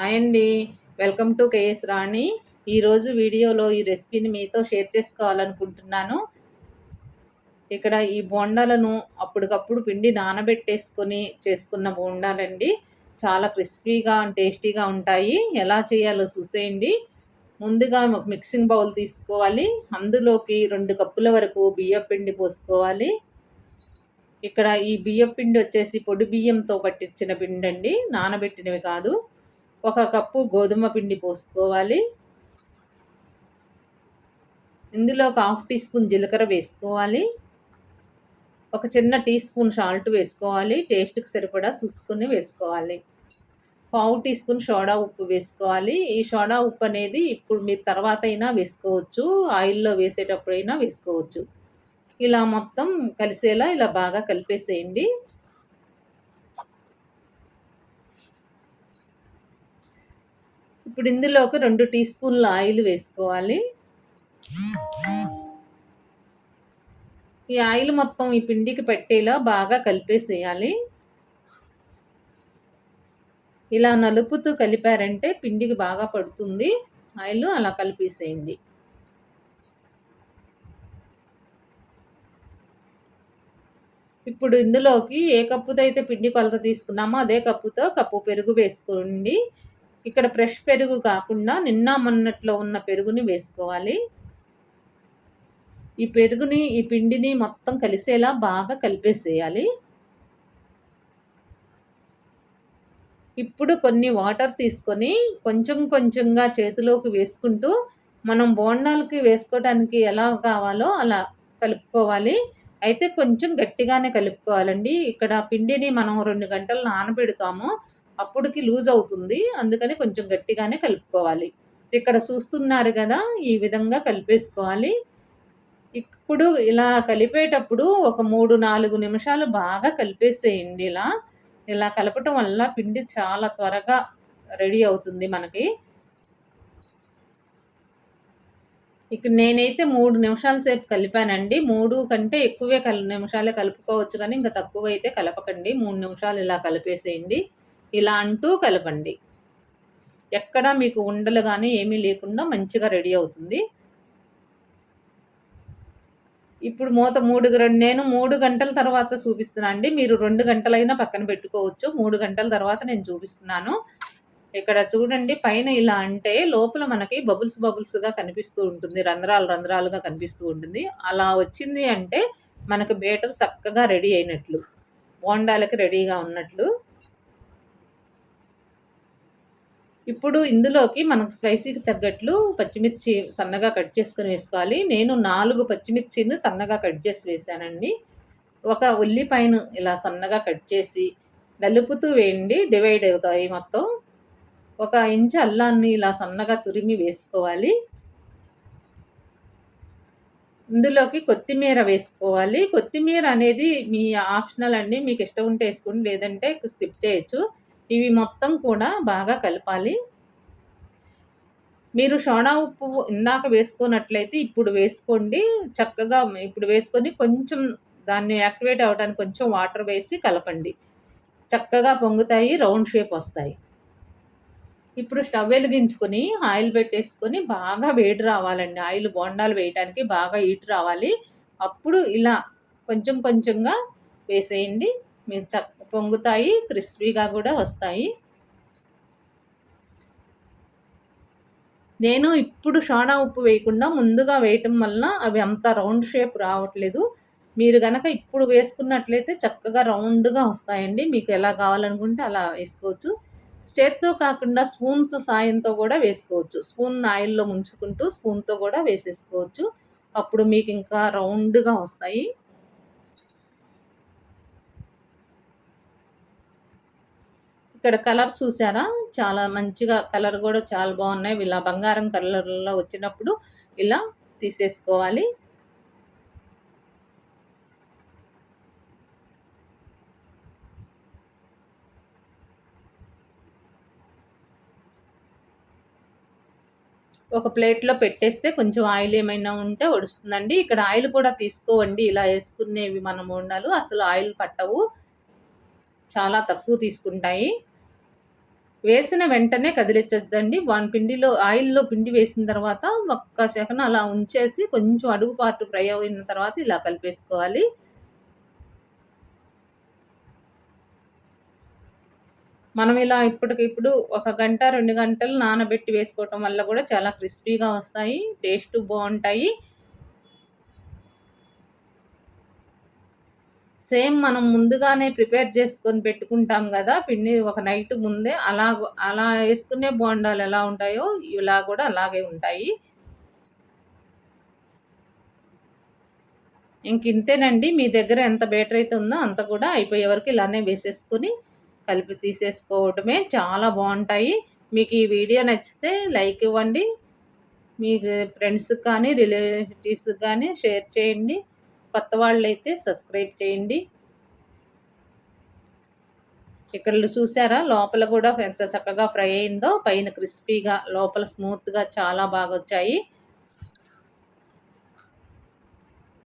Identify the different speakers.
Speaker 1: Hi అండి. Welcome to KS Rani. ఈరోజు వీడియోలో ఈ రెసిపీని మీతో షేర్ చేసుకోవాలనుకుంటున్నాను. ఇక్కడ ఈ బోండాలను అప్పటికప్పుడు పిండి నానబెట్టేసుకొని చేసుకున్న బోండాలండి. చాలా క్రిస్పీగా టేస్టీగా ఉంటాయి. ఎలా చేయాలో చూసేయండి. ముందుగా ఒక మిక్సింగ్ బౌల్ తీసుకోవాలి. అందులోకి రెండు కప్పుల వరకు బియ్యం పిండి పోసుకోవాలి. ఇక్కడ ఈ బియ్యం పిండి వచ్చేసి పొడి బియ్యంతో పట్టించిన పిండి అండి నానబెట్టినవి కాదు. ఒక కప్పు గోధుమ పిండి పోసుకోవాలి. ఇందులో ఒక హాఫ్ టీ స్పూన్ జీలకర్ర వేసుకోవాలి. ఒక చిన్న టీ స్పూన్ సాల్ట్ వేసుకోవాలి. టేస్ట్కి సరిపడా చూసుకుని వేసుకోవాలి. పావు టీ స్పూన్ సోడా ఉప్పు వేసుకోవాలి. ఈ సోడా ఉప్పు అనేది ఇప్పుడు మీరు తర్వాత అయినా వేసుకోవచ్చు. ఆయిల్లో వేసేటప్పుడైనా వేసుకోవచ్చు. ఇలా మొత్తం కలిసేలా ఇలా బాగా కలిపేసేయండి. ఇప్పుడు ఇందులోకి రెండు టీ స్పూన్ల ఆయిల్ వేసుకోవాలి. ఈ ఆయిల్ మొత్తం ఈ పిండికి పెట్టేలా బాగా కలిపేసేయాలి. ఇలా నలుపుతూ కలిపారంటే పిండికి బాగా పడుతుంది. ఆయిల్ అలా కలిపేసేయండి. ఇప్పుడు ఇందులోకి ఏ కప్పుతో అయితే పిండి కొలత తీసుకున్నామో అదే కప్పుతో కప్పు పెరుగు వేసుకోండి. ఇక్కడ ఫ్రెష్ పెరుగు కాకుండా నిన్న మొన్నట్లో ఉన్న పెరుగుని వేసుకోవాలి. ఈ పెరుగుని ఈ పిండిని మొత్తం కలిసేలా బాగా కలిపేసేయాలి. ఇప్పుడు కొన్ని వాటర్ తీసుకొని కొంచెం కొంచెంగా చేతిలోకి వేసుకుంటూ మనం బోండాలకి వేసుకోవడానికి ఎలా కావాలో అలా కలుపుకోవాలి. అయితే కొంచెం గట్టిగానే కలుపుకోవాలండి. ఇక్కడ పిండిని మనం రెండు గంటలు నానబెడతాము. అప్పటికి లూజ్ అవుతుంది. అందుకని కొంచెం గట్టిగానే కలుపుకోవాలి. ఇక్కడ చూస్తున్నారు కదా ఈ విధంగా కలిపేసుకోవాలి. ఇప్పుడు ఇలా కలిపేటప్పుడు ఒక మూడు నాలుగు నిమిషాలు బాగా కలిపేసేయండి ఇలా. ఇలా కలపటం వల్ల పిండి చాలా త్వరగా రెడీ అవుతుంది మనకి. ఇక్కడ నేనైతే మూడు నిమిషాల సేపు కలిపానండి. మూడు కంటే ఎక్కువే కల్ నిమిషాలే కలుపుకోవచ్చు కానీ ఇంకా తక్కువ అయితే కలపకండి. మూడు నిమిషాలు ఇలా కలిపేసేయండి. ఇలా అంటూ కలపండి. ఎక్కడ మీకు ఉండలు కానీ ఏమీ లేకుండా మంచిగా రెడీ అవుతుంది. ఇప్పుడు మూత మూడు నేను మూడు గంటల తర్వాత చూపిస్తున్నాను అండి. మీరు రెండు గంటలైనా పక్కన పెట్టుకోవచ్చు. మూడు గంటల తర్వాత నేను చూపిస్తున్నాను. ఇక్కడ చూడండి పైన ఇలా అంటే లోపల మనకి బబుల్స్ బబుల్స్గా కనిపిస్తూ ఉంటుంది. రంధ్రాలు రంధ్రాలుగా కనిపిస్తూ ఉంటుంది. అలా వచ్చింది అంటే మనకు బేటర్ చక్కగా రెడీ అయినట్లు బోండాలకి రెడీగా ఉన్నట్లు ఇప్పుడు ఇందులోకి మనకు స్పైసీకి తగ్గట్లు పచ్చిమిర్చి సన్నగా కట్ చేసుకొని వేసుకోవాలి. నేను నాలుగు పచ్చిమిర్చిని సన్నగా కట్ చేసి వేసానండి. ఒక ఉల్లిపాయను ఇలా సన్నగా కట్ చేసి నలుపుతూ వేయండి. డివైడ్ అవుతాయి మొత్తం. ఒక ఇంచు అల్లాన్ని ఇలా సన్నగా తురిమి వేసుకోవాలి. ఇందులోకి కొత్తిమీర వేసుకోవాలి. కొత్తిమీర అనేది మీ ఆప్షనల్ అండి. మీకు ఇష్టం ఉంటే వేసుకోండి. లేదంటే స్కిప్ చేయొచ్చు. ఇవి మొత్తం కూడా బాగా కలపాలి. మీరు సోడా ఉప్పు ఇందాక వేసుకున్నట్లయితే ఇప్పుడు వేసుకోండి. చక్కగా ఇప్పుడు వేసుకొని కొంచెం దాన్ని యాక్టివేట్ అవ్వడానికి కొంచెం వాటర్ వేసి కలపండి. చక్కగా పొంగుతాయి రౌండ్ షేప్ వస్తాయి. ఇప్పుడు స్టవ్ వెలిగించుకొని ఆయిల్ పెట్టేసుకొని బాగా వేడి రావాలండి. ఆయిల్ బోండాలు వేయడానికి బాగా హీట్ రావాలి. అప్పుడు ఇలా కొంచెం కొంచెంగా వేసేయండి. మీరు చక్క పొంగుతాయి క్రిస్పీగా కూడా వస్తాయి. నేను ఇప్పుడు షానా ఉప్పు వేయకుండా ముందుగా వేయటం వలన అవి అంత రౌండ్ షేప్ రావట్లేదు. మీరు కనుక ఇప్పుడు వేసుకున్నట్లయితే చక్కగా రౌండ్గా వస్తాయండి. మీకు ఎలా కావాలనుకుంటే అలా వేసుకోవచ్చు. చేత్తో కాకుండా స్పూన్తో సాయంతో కూడా వేసుకోవచ్చు. స్పూన్ ఆయిల్లో ముంచుకుంటూ స్పూన్తో కూడా వేసేసుకోవచ్చు. అప్పుడు మీకు ఇంకా రౌండ్గా వస్తాయి. ఇక్కడ కలర్ చూసారా? చాలా మంచిగా కలర్ కూడా చాలా బాగున్నాయి. ఇలా బంగారం కలర్లో వచ్చినప్పుడు ఇలా తీసేసుకోవాలి. ఒక ప్లేట్లో పెట్టేస్తే కొంచెం ఆయిల్ ఏమైనా ఉంటే ఒడుస్తుందండి. ఇక్కడ ఆయిల్ కూడా తీసుకోవండి. ఇలా వేసుకునేవి మనం ఉండాలి అసలు ఆయిల్ పట్టవు. చాలా తక్కువ తీసుకుంటాయి. వేసిన వెంటనే కదిలించద్దండి వన్ పిండిలో ఆయిల్‌లో పిండి వేసిన తర్వాత ఒక్క సెకండ్ అలా ఉంచేసి కొంచెం అడుగు పార్ట్ ఫ్రై అయిన తర్వాత ఇలా కలిపేసుకోవాలి. మనం ఇలా ఇప్పటికిప్పుడు ఒక గంట, రెండు గంటలు నానబెట్టి వేసుకోవటం వల్ల కూడా చాలా క్రిస్పీగా వస్తాయి. టేస్ట్ బాగుంటాయి సేమ్ మనం ముందుగానే ప్రిపేర్ చేసుకొని పెట్టుకుంటాం కదా పిండి ఒక నైట్ ముందే అలా అలా వేసుకునే బోండాలు ఎలా ఉంటాయో ఇలా కూడా అలాగే ఉంటాయి. ఇంక ఇంతేనండి మీ దగ్గర ఎంత బెటర్ అయితే ఉందో అంత కూడా అయిపోయే వరకు ఇలానే వేసేసుకొని కలిపి తీసేసుకోవటమే. చాలా బాగుంటాయి మీకు ఈ వీడియో నచ్చితే లైక్ ఇవ్వండి. మీకు ఫ్రెండ్స్‌కి కానీ, రిలేటివ్స్‌కి కానీ షేర్ చేయండి. కొత్త వాళ్ళైతే సబ్స్క్రైబ్ చేయండి. ఇక్కడ చూసారా లోపల కూడా ఎంత చక్కగా ఫ్రై అయిందో పైన క్రిస్పీగా లోపల స్మూత్‌గా చాలా బాగా వచ్చాయి